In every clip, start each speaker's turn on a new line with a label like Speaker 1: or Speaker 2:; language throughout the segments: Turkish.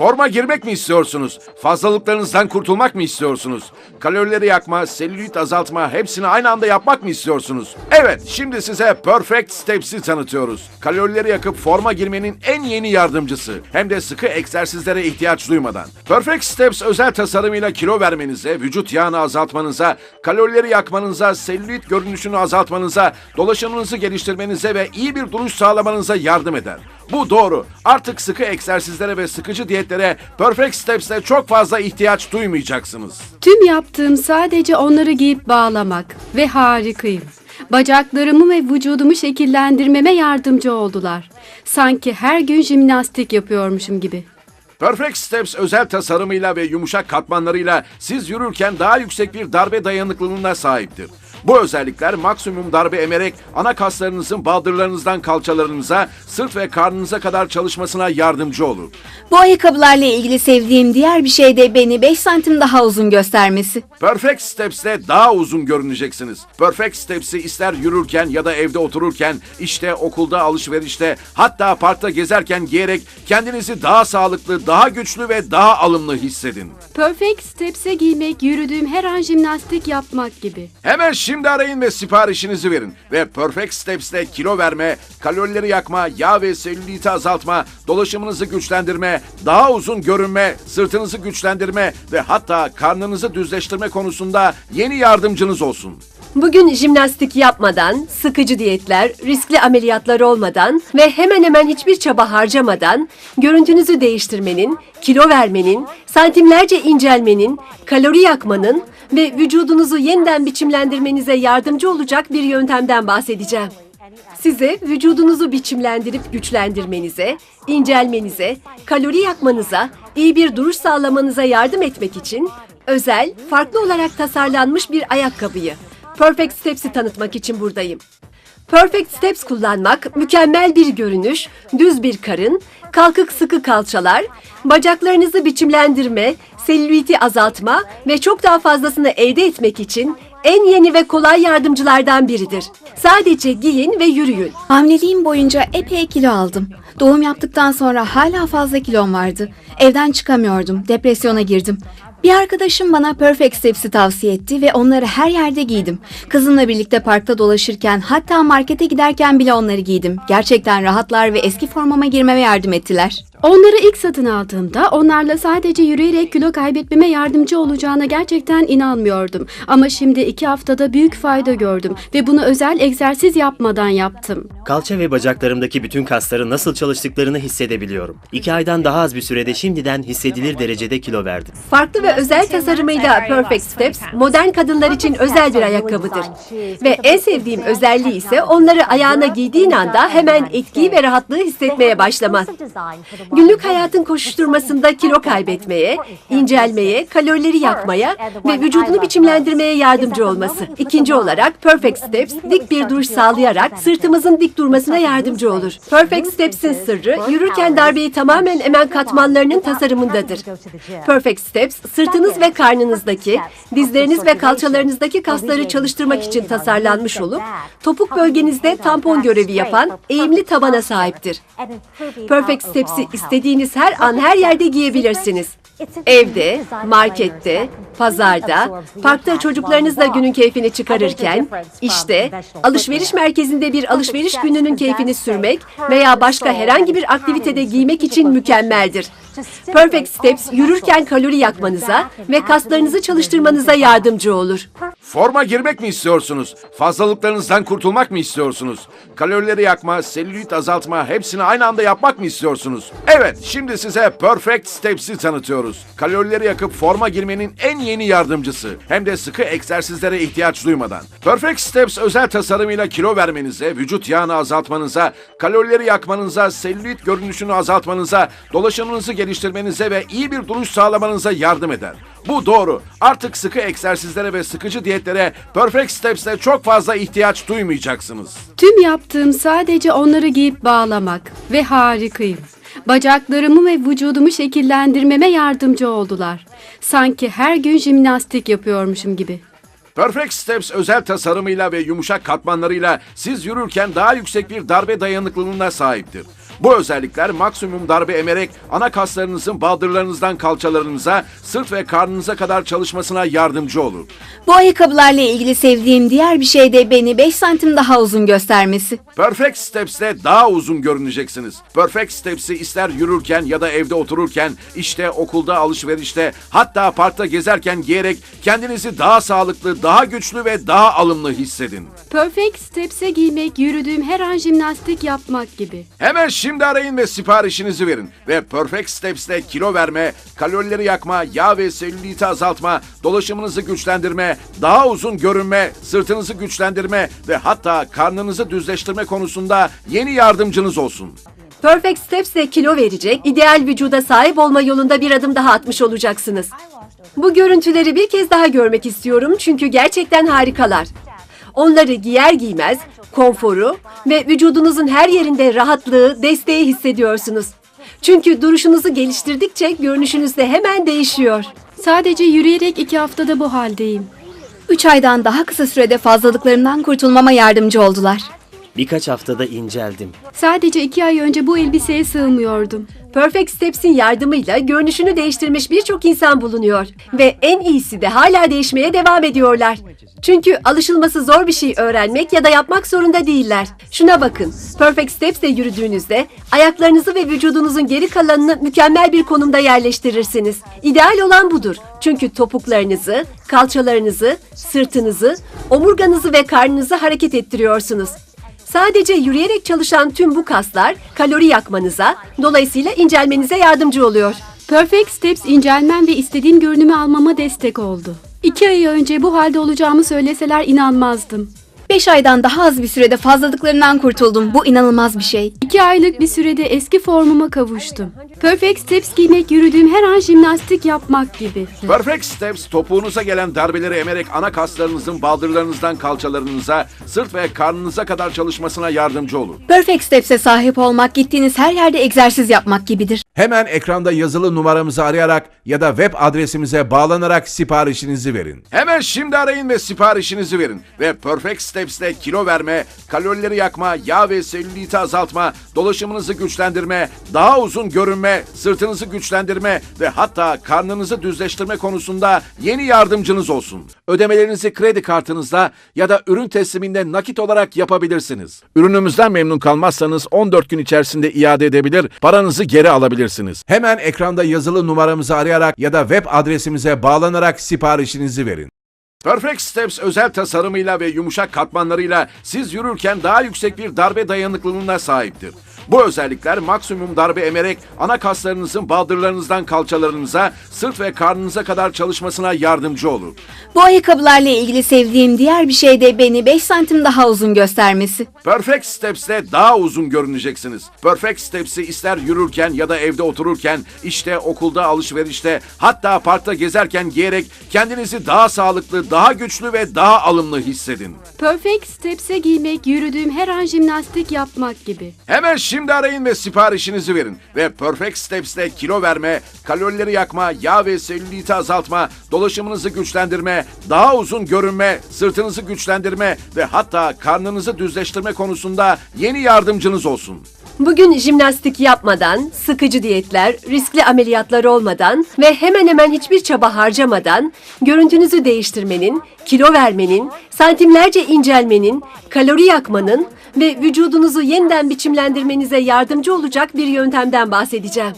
Speaker 1: Forma girmek mi istiyorsunuz? Fazlalıklarınızdan kurtulmak mı istiyorsunuz? Kalorileri yakma, selülit azaltma hepsini aynı anda yapmak mı istiyorsunuz? Evet, şimdi size Perfect Steps'i tanıtıyoruz. Kalorileri yakıp forma girmenin en yeni yardımcısı. Hem de sıkı egzersizlere ihtiyaç duymadan. Perfect Steps özel tasarımıyla kilo vermenize, vücut yağını azaltmanıza, kalorileri yakmanıza, selülit görünüşünü azaltmanıza, dolaşımınızı geliştirmenize ve iyi bir duruş sağlamanıza yardım eder. Bu doğru. Artık sıkı egzersizlere ve sıkıcı diyetlere Perfect Steps'te çok fazla ihtiyaç duymayacaksınız.
Speaker 2: Tüm yaptığım sadece onları giyip bağlamak ve harikayım. Bacaklarımı ve vücudumu şekillendirmeme yardımcı oldular. Sanki her gün jimnastik yapıyormuşum gibi.
Speaker 1: Perfect Steps özel tasarımıyla ve yumuşak katmanlarıyla siz yürürken daha yüksek bir darbe dayanıklılığına sahiptir. Bu özellikler maksimum darbe emerek ana kaslarınızın baldırlarınızdan kalçalarınıza, sırt ve karnınıza kadar çalışmasına yardımcı olur.
Speaker 3: Bu ayakkabılarla ilgili sevdiğim diğer bir şey de beni 5 santim daha uzun göstermesi.
Speaker 1: Perfect Steps'te daha uzun görüneceksiniz. Perfect Steps'i ister yürürken ya da evde otururken, işte okulda, alışverişte, hatta parkta gezerken giyerek kendinizi daha sağlıklı, daha güçlü ve daha alımlı hissedin.
Speaker 2: Perfect Steps'e giymek yürüdüğüm her an jimnastik yapmak gibi.
Speaker 1: Hemen şimdi arayın ve siparişinizi verin. Ve Perfect Steps'te kilo verme, kalorileri yakma, yağ ve selüliti azaltma, dolaşımınızı güçlendirme, daha uzun görünme, sırtınızı güçlendirme ve hatta karnınızı düzleştirme konusunda yeni yardımcınız olsun.
Speaker 4: Bugün jimnastik yapmadan, sıkıcı diyetler, riskli ameliyatlar olmadan ve hemen hemen hiçbir çaba harcamadan görüntünüzü değiştirmenin, kilo vermenin, santimlerce incelmenin, kalori yakmanın ve vücudunuzu yeniden biçimlendirmenize yardımcı olacak bir yöntemden bahsedeceğim. Size vücudunuzu biçimlendirip güçlendirmenize, incelmenize, kalori yakmanıza, iyi bir duruş sağlamanıza yardım etmek için özel, farklı olarak tasarlanmış bir ayakkabıyı Perfect Steps'i tanıtmak için buradayım. Perfect Steps kullanmak mükemmel bir görünüş, düz bir karın, kalkık sıkı kalçalar, bacaklarınızı biçimlendirme, selüliti azaltma ve çok daha fazlasını elde etmek için en yeni ve kolay yardımcılardan biridir. Sadece giyin ve yürüyün.
Speaker 3: Hamileliğim boyunca epey kilo aldım. Doğum yaptıktan sonra hala fazla kilom vardı. Evden çıkamıyordum, depresyona girdim. Bir arkadaşım bana Perfect Steps'i tavsiye etti ve onları her yerde giydim. Kızımla birlikte parkta dolaşırken hatta markete giderken bile onları giydim. Gerçekten rahatlar ve eski formama girmeme yardım ettiler.
Speaker 2: Onları ilk satın aldığımda onlarla sadece yürüyerek kilo kaybetmeme yardımcı olacağına gerçekten inanmıyordum. Ama şimdi iki haftada büyük fayda gördüm ve bunu özel egzersiz yapmadan yaptım.
Speaker 5: Kalça ve bacaklarımdaki bütün kasların nasıl çalıştıklarını hissedebiliyorum. İki aydan daha az bir sürede şimdiden hissedilir derecede kilo verdim.
Speaker 4: Farklı ve özel tasarımıyla Perfect Steps, modern kadınlar için özel bir ayakkabıdır. Ve en sevdiğim özelliği ise onları ayağına giydiğin anda hemen etkiyi ve rahatlığı hissetmeye başlaman. Günlük hayatın koşuşturmasında kilo kaybetmeye, incelmeye, kalorileri yakmaya ve vücudunu biçimlendirmeye yardımcı olması. İkinci olarak Perfect Steps dik bir duruş sağlayarak sırtımızın dik durmasına yardımcı olur. Perfect Steps'in sırrı yürürken darbeyi tamamen emen katmanlarının tasarımındadır. Perfect Steps sırtınız ve karnınızdaki, dizleriniz ve kalçalarınızdaki kasları çalıştırmak için tasarlanmış olup topuk bölgenizde tampon görevi yapan eğimli tabana sahiptir. Perfect Steps'i istediğiniz her an her yerde giyebilirsiniz. Evde, markette, pazarda, parkta çocuklarınızla günün keyfini çıkarırken, işte, alışveriş merkezinde bir alışveriş gününün keyfini sürmek veya başka herhangi bir aktivitede giymek için mükemmeldir. Perfect Steps yürürken kalori yakmanıza ve kaslarınızı çalıştırmanıza yardımcı olur.
Speaker 1: Forma girmek mi istiyorsunuz? Fazlalıklarınızdan kurtulmak mı istiyorsunuz? Kalorileri yakma, selülit azaltma hepsini aynı anda yapmak mı istiyorsunuz? Evet, şimdi size Perfect Steps'i tanıtıyoruz. Kalorileri yakıp forma girmenin en yeni yardımcısı. Hem de sıkı egzersizlere ihtiyaç duymadan. Perfect Steps özel tasarımıyla kilo vermenize, vücut yağını azaltmanıza, kalorileri yakmanıza, selülit görünüşünü azaltmanıza, dolaşımınızı geliştirmenize ve iyi bir duruş sağlamanıza yardım eder. Bu doğru. Artık sıkı egzersizlere ve sıkıcı diyetlere Perfect Steps'te çok fazla ihtiyaç duymayacaksınız.
Speaker 2: Tüm yaptığım sadece onları giyip bağlamak ve harikayım. Bacaklarımı ve vücudumu şekillendirmeme yardımcı oldular. Sanki her gün jimnastik yapıyormuşum gibi.
Speaker 1: Perfect Steps özel tasarımıyla ve yumuşak katmanlarıyla siz yürürken daha yüksek bir darbe dayanıklılığına sahiptir. Bu özellikler maksimum darbe emerek ana kaslarınızın baldırlarınızdan kalçalarınıza, sırt ve karnınıza kadar çalışmasına yardımcı olur.
Speaker 3: Bu ayakkabılarla ilgili sevdiğim diğer bir şey de beni 5 santim daha uzun göstermesi.
Speaker 1: Perfect Steps'te daha uzun görüneceksiniz. Perfect Steps'i ister yürürken ya da evde otururken, işte okulda, alışverişte, hatta parkta gezerken giyerek kendinizi daha sağlıklı, daha güçlü ve daha alımlı hissedin.
Speaker 2: Perfect Steps'e giymek yürüdüğüm her an jimnastik yapmak gibi.
Speaker 1: Hemen şimdi arayın ve siparişinizi verin. Ve Perfect Steps'te kilo verme, kalorileri yakma, yağ ve selüliti azaltma, dolaşımınızı güçlendirme, daha uzun görünme, sırtınızı güçlendirme ve hatta karnınızı düzleştirme konusunda yeni yardımcınız olsun.
Speaker 4: Perfect Steps kilo verecek, ideal vücuda sahip olma yolunda bir adım daha atmış olacaksınız. Bu görüntüleri bir kez daha görmek istiyorum çünkü gerçekten harikalar. Onları giyer giymez, konforu ve vücudunuzun her yerinde rahatlığı, desteği hissediyorsunuz. Çünkü duruşunuzu geliştirdikçe görünüşünüz de hemen değişiyor.
Speaker 2: Sadece yürüyerek iki haftada bu haldeyim.
Speaker 3: 3 aydan daha kısa sürede fazlalıklarımdan kurtulmama yardımcı oldular.
Speaker 5: Birkaç haftada inceldim.
Speaker 2: Sadece iki ay önce bu elbiseye sığmıyordum.
Speaker 4: Perfect Steps'in yardımıyla görünüşünü değiştirmiş birçok insan bulunuyor. Ve en iyisi de hala değişmeye devam ediyorlar. Çünkü alışılması zor bir şey öğrenmek ya da yapmak zorunda değiller. Şuna bakın. Perfect Steps'le yürüdüğünüzde ayaklarınızı ve vücudunuzun geri kalanını mükemmel bir konumda yerleştirirsiniz. İdeal olan budur. Çünkü topuklarınızı, kalçalarınızı, sırtınızı, omurganızı ve karnınızı hareket ettiriyorsunuz. Sadece yürüyerek çalışan tüm bu kaslar kalori yakmanıza, dolayısıyla incelmenize yardımcı oluyor.
Speaker 2: Perfect Steps incelmem ve istediğim görünümü almama destek oldu. İki ay önce bu halde olacağımı söyleseler inanmazdım.
Speaker 3: 5 aydan daha az bir sürede fazlalıklarından kurtuldum. Bu inanılmaz bir şey.
Speaker 2: İki aylık bir sürede eski formuma kavuştum. Perfect Steps giymek yürüdüğüm her an jimnastik yapmak gibi.
Speaker 1: Perfect Steps topuğunuza gelen darbeleri emerek ana kaslarınızın baldırlarınızdan kalçalarınıza, sırt ve karnınıza kadar çalışmasına yardımcı olur.
Speaker 3: Perfect Steps'e sahip olmak gittiğiniz her yerde egzersiz yapmak gibidir.
Speaker 6: Hemen ekranda yazılı numaramızı arayarak ya da web adresimize bağlanarak siparişinizi verin.
Speaker 1: Hemen şimdi arayın ve siparişinizi verin. Ve Perfect Steps'te kilo verme, kalorileri yakma, yağ ve selüliti azaltma, dolaşımınızı güçlendirme, daha uzun görünme, sırtınızı güçlendirme ve hatta karnınızı düzleştirme konusunda yeni yardımcınız olsun. Ödemelerinizi kredi kartınızla ya da ürün tesliminde nakit olarak yapabilirsiniz. Ürünümüzden memnun kalmazsanız 14 gün içerisinde iade edebilir, paranızı geri alabilirsiniz.
Speaker 6: Hemen ekranda yazılı numaramızı arayarak ya da web adresimize bağlanarak siparişinizi verin.
Speaker 1: Perfect Steps özel tasarımıyla ve yumuşak katmanlarıyla siz yürürken daha yüksek bir darbe dayanıklılığına sahiptir. Bu özellikler maksimum darbe emerek ana kaslarınızın baldırlarınızdan kalçalarınıza, sırt ve karnınıza kadar çalışmasına yardımcı olur.
Speaker 3: Bu ayakkabılarla ilgili sevdiğim diğer bir şey de beni 5 santim daha uzun göstermesi.
Speaker 1: Perfect Steps'te daha uzun görüneceksiniz. Perfect Steps'i ister yürürken ya da evde otururken, işte okulda, alışverişte, hatta parkta gezerken giyerek kendinizi daha sağlıklı, daha güçlü ve daha alımlı hissedin.
Speaker 2: Perfect Steps'e giymek yürüdüğüm her an jimnastik yapmak gibi.
Speaker 1: Hemen şimdi arayın ve siparişinizi verin. Ve Perfect Steps'te kilo verme, kalorileri yakma, yağ ve selüliti azaltma, dolaşımınızı güçlendirme, daha uzun görünme, sırtınızı güçlendirme ve hatta karnınızı düzleştirme konusunda yeni yardımcınız olsun.
Speaker 4: Bugün jimnastik yapmadan, sıkıcı diyetler, riskli ameliyatlar olmadan ve hemen hemen hiçbir çaba harcamadan görüntünüzü değiştirmenin, kilo vermenin, santimlerce incelmenin, kalori yakmanın ve vücudunuzu yeniden biçimlendirmenize yardımcı olacak bir yöntemden bahsedeceğim.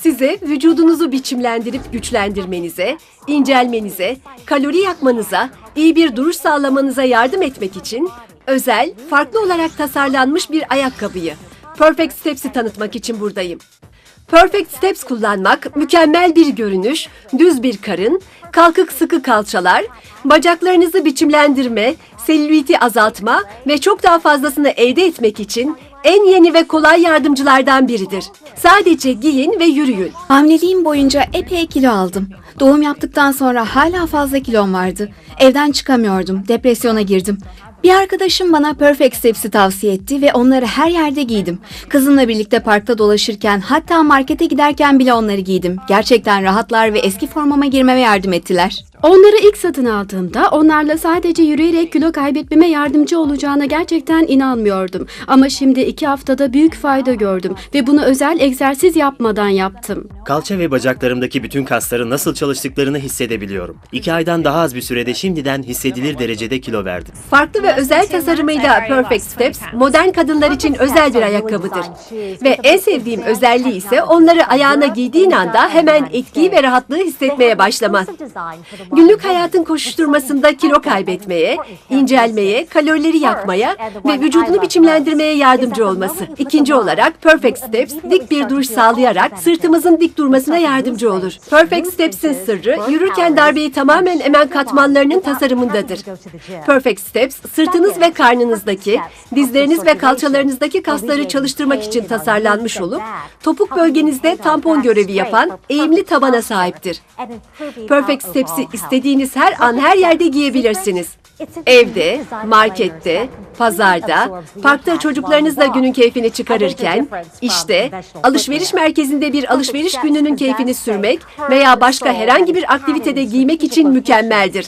Speaker 4: Size vücudunuzu biçimlendirip güçlendirmenize, incelmenize, kalori yakmanıza, iyi bir duruş sağlamanıza yardım etmek için özel, farklı olarak tasarlanmış bir ayakkabıyı, Perfect Steps'i tanıtmak için buradayım. Perfect Steps kullanmak mükemmel bir görünüş, düz bir karın, kalkık sıkı kalçalar, bacaklarınızı biçimlendirme, selüliti azaltma ve çok daha fazlasını elde etmek için en yeni ve kolay yardımcılardan biridir. Sadece giyin ve yürüyün.
Speaker 3: Hamileliğim boyunca epey kilo aldım. Doğum yaptıktan sonra hala fazla kilom vardı. Evden çıkamıyordum. Depresyona girdim. Bir arkadaşım bana Perfect Steps'i tavsiye etti ve onları her yerde giydim. Kızımla birlikte parkta dolaşırken hatta markete giderken bile onları giydim. Gerçekten rahatlar ve eski formama girmeme yardım ettiler.
Speaker 2: Onları ilk satın aldığımda onlarla sadece yürüyerek kilo kaybetmeme yardımcı olacağına gerçekten inanmıyordum. Ama şimdi iki haftada büyük fayda gördüm ve bunu özel egzersiz yapmadan yaptım.
Speaker 5: Kalça ve bacaklarımdaki bütün kasların nasıl çalıştıklarını hissedebiliyorum. İki aydan daha az bir sürede şimdiden hissedilir derecede kilo verdim.
Speaker 4: Farklı ve özel tasarımıyla Perfect Steps, modern kadınlar için özel bir ayakkabıdır. Ve en sevdiğim özelliği ise onları ayağına giydiğin anda hemen etkiyi ve rahatlığı hissetmeye başlaman. Günlük hayatın koşuşturmasında kilo kaybetmeye, incelmeye, kalorileri yakmaya ve vücudunu biçimlendirmeye yardımcı olması. İkinci olarak Perfect Steps dik bir duruş sağlayarak sırtımızın dik durmasına yardımcı olur. Perfect Steps'in sırrı yürürken darbeyi tamamen emen katmanlarının tasarımındadır. Perfect Steps sırtınız ve karnınızdaki, dizleriniz ve kalçalarınızdaki kasları çalıştırmak için tasarlanmış olup topuk bölgenizde tampon görevi yapan eğimli tabana sahiptir. Perfect Steps'i istediğiniz her an her yerde giyebilirsiniz. Evde, markette, pazarda, parkta çocuklarınızla günün keyfini çıkarırken, işte, alışveriş merkezinde bir alışveriş gününün keyfini sürmek veya başka herhangi bir aktivitede giymek için mükemmeldir.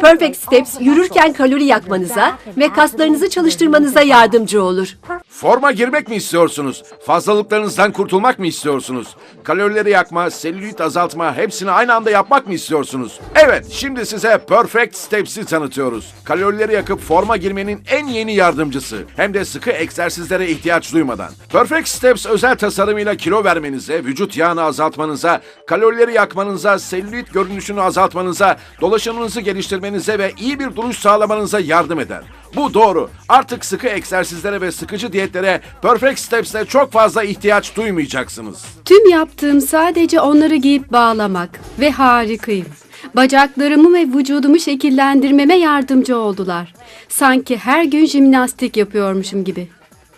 Speaker 4: Perfect Steps yürürken kalori yakmanıza ve kaslarınızı çalıştırmanıza yardımcı olur.
Speaker 1: Forma girmek mi istiyorsunuz? Fazlalıklarınızdan kurtulmak mı istiyorsunuz? Kalorileri yakma, selülit azaltma hepsini aynı anda yapmak mı istiyorsunuz? Evet, şimdi size Perfect Steps'i tanıtıyoruz. Kalorileri yakıp forma girmenin en yeni yardımcısı. Hem de sıkı egzersizlere ihtiyaç duymadan. Perfect Steps özel tasarımıyla kilo vermenize, vücut yağını azaltmanıza, kalorileri yakmanıza, selülit görünüşünü azaltmanıza, dolaşımınızı geliştirmenize ve iyi bir duruş sağlamanıza yardım eder. Bu doğru. Artık sıkı egzersizlere ve sıkıcı diyetlere Perfect Steps'te çok fazla ihtiyaç duymayacaksınız.
Speaker 2: Tüm yaptığım sadece onları giyip bağlamak ve harikayım. Bacaklarımı ve vücudumu şekillendirmeme yardımcı oldular. Sanki her gün jimnastik yapıyormuşum gibi.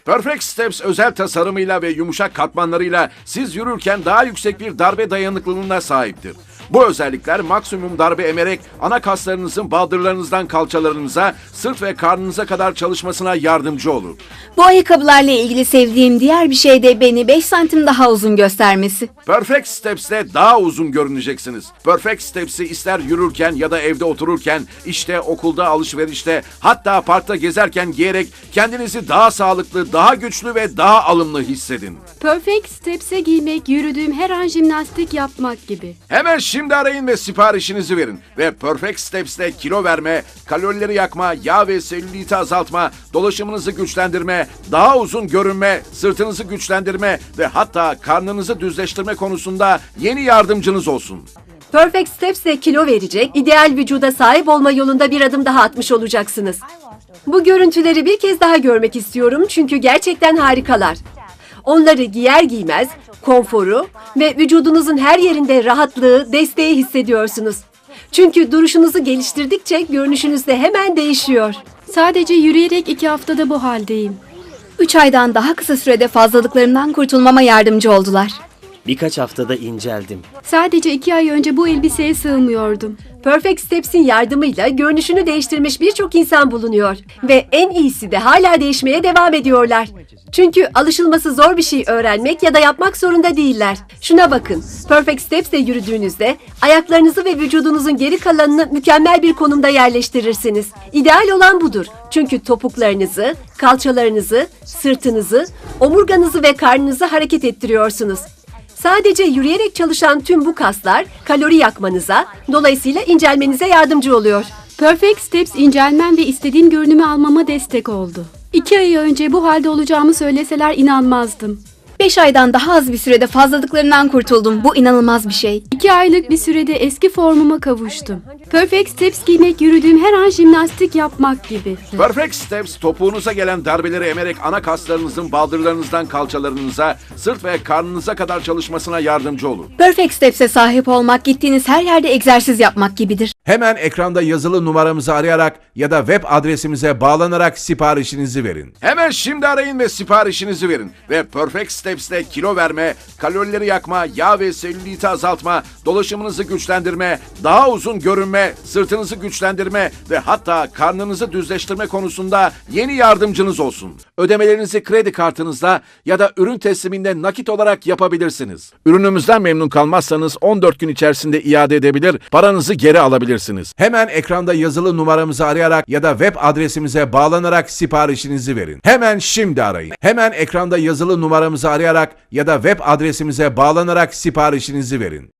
Speaker 1: Perfect Steps özel tasarımıyla ve yumuşak katmanlarıyla siz yürürken daha yüksek bir darbe dayanıklılığına sahiptir. Bu özellikler maksimum darbe emerek ana kaslarınızın baldırlarınızdan kalçalarınıza, sırt ve karnınıza kadar çalışmasına yardımcı olur.
Speaker 3: Bu ayakkabılarla ilgili sevdiğim diğer bir şey de beni 5 santim daha uzun göstermesi.
Speaker 1: Perfect Steps'te daha uzun görüneceksiniz. Perfect Steps'i ister yürürken ya da evde otururken, işte okulda, alışverişte, hatta parkta gezerken giyerek kendinizi daha sağlıklı, daha güçlü ve daha alımlı hissedin.
Speaker 2: Perfect Steps'e giymek yürüdüğüm her an jimnastik yapmak gibi.
Speaker 1: Hemen şimdi arayın ve siparişinizi verin. Ve Perfect Steps'te kilo verme, kalorileri yakma, yağ ve selüliti azaltma, dolaşımınızı güçlendirme, daha uzun görünme, sırtınızı güçlendirme ve hatta karnınızı düzleştirme konusunda yeni yardımcınız olsun.
Speaker 4: Perfect Steps ile kilo verecek, ideal vücuda sahip olma yolunda bir adım daha atmış olacaksınız. Bu görüntüleri bir kez daha görmek istiyorum çünkü gerçekten harikalar. Onları giyer giymez, konforu ve vücudunuzun her yerinde rahatlığı, desteği hissediyorsunuz. Çünkü duruşunuzu geliştirdikçe görünüşünüz de hemen değişiyor.
Speaker 2: Sadece yürüyerek iki haftada bu haldeyim.
Speaker 3: 3 aydan daha kısa sürede fazlalıklarımdan kurtulmama yardımcı oldular.
Speaker 5: Birkaç haftada inceldim.
Speaker 2: Sadece iki ay önce bu elbiseye sığmıyordum.
Speaker 4: Perfect Steps'in yardımıyla görünüşünü değiştirmiş birçok insan bulunuyor. Ve en iyisi de hala değişmeye devam ediyorlar. Çünkü alışılması zor bir şey öğrenmek ya da yapmak zorunda değiller. Şuna bakın, Perfect Steps'le yürüdüğünüzde ayaklarınızı ve vücudunuzun geri kalanını mükemmel bir konumda yerleştirirsiniz. İdeal olan budur. Çünkü topuklarınızı, kalçalarınızı, sırtınızı, omurganızı ve karnınızı hareket ettiriyorsunuz. Sadece yürüyerek çalışan tüm bu kaslar kalori yakmanıza, dolayısıyla incelmenize yardımcı oluyor.
Speaker 2: Perfect Steps incelmem ve istediğim görünümü almama destek oldu. İki ay önce bu halde olacağımı söyleseler inanmazdım.
Speaker 3: 5 aydan daha az bir sürede fazlalıklarından kurtuldum. Bu inanılmaz bir şey.
Speaker 2: İki aylık bir sürede eski formuma kavuştum. Perfect Steps giymek yürüdüğüm her an jimnastik yapmak gibi.
Speaker 1: Perfect Steps topuğunuza gelen darbeleri emerek ana kaslarınızın baldırlarınızdan kalçalarınıza, sırt ve karnınıza kadar çalışmasına yardımcı olur.
Speaker 3: Perfect Steps'e sahip olmak gittiğiniz her yerde egzersiz yapmak gibidir.
Speaker 6: Hemen ekranda yazılı numaramızı arayarak ya da web adresimize bağlanarak siparişinizi verin.
Speaker 1: Hemen şimdi arayın ve siparişinizi verin. Ve Perfect Steps'te kilo verme, kalorileri yakma, yağ ve selüliti azaltma, dolaşımınızı güçlendirme, daha uzun görünme, sırtınızı güçlendirme ve hatta karnınızı düzleştirme konusunda yeni yardımcınız olsun. Ödemelerinizi kredi kartınızla ya da ürün tesliminde nakit olarak yapabilirsiniz. Ürünümüzden memnun kalmazsanız 14 gün içerisinde iade edebilir, paranızı geri alabilirsiniz.
Speaker 6: Hemen ekranda yazılı numaramızı arayarak ya da web adresimize bağlanarak siparişinizi verin. Hemen şimdi arayın. Hemen ekranda yazılı numaramızı arayarak ya da web adresimize bağlanarak siparişinizi verin.